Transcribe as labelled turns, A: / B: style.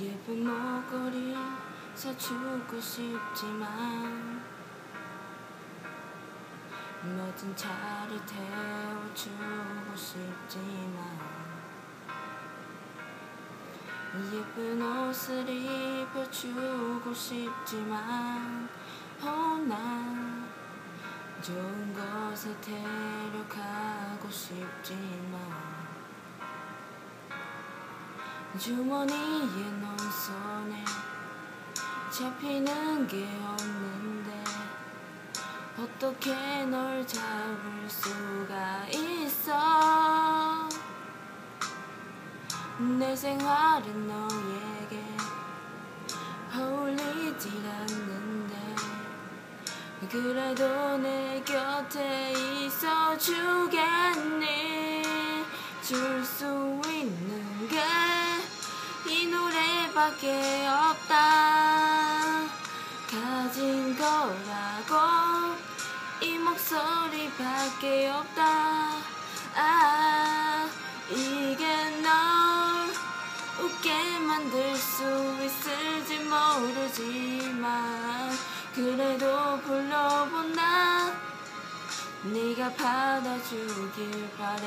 A: 예쁜 목걸이 사주고 싶지만 멋진 차를 태워주고 싶지만 예쁜 옷을 입혀주고 싶지만 oh, 난 좋은 곳에 데려가고 싶지만 주머니에 넣은 손에 잡히는 게 없는데 어떻게 널 잡을 수가 있어? 내 생활은 너에게 어울리지 않는데 그래도 내 곁에 있어 주겠니? 줄 수 있는 게 이 노래밖에 없다. 가진 거라고 이 목소리밖에 없다. 아 이게 널 웃게 만들 수 있을지 모르지만 그래도 불러본다. 네가 받아주길 바래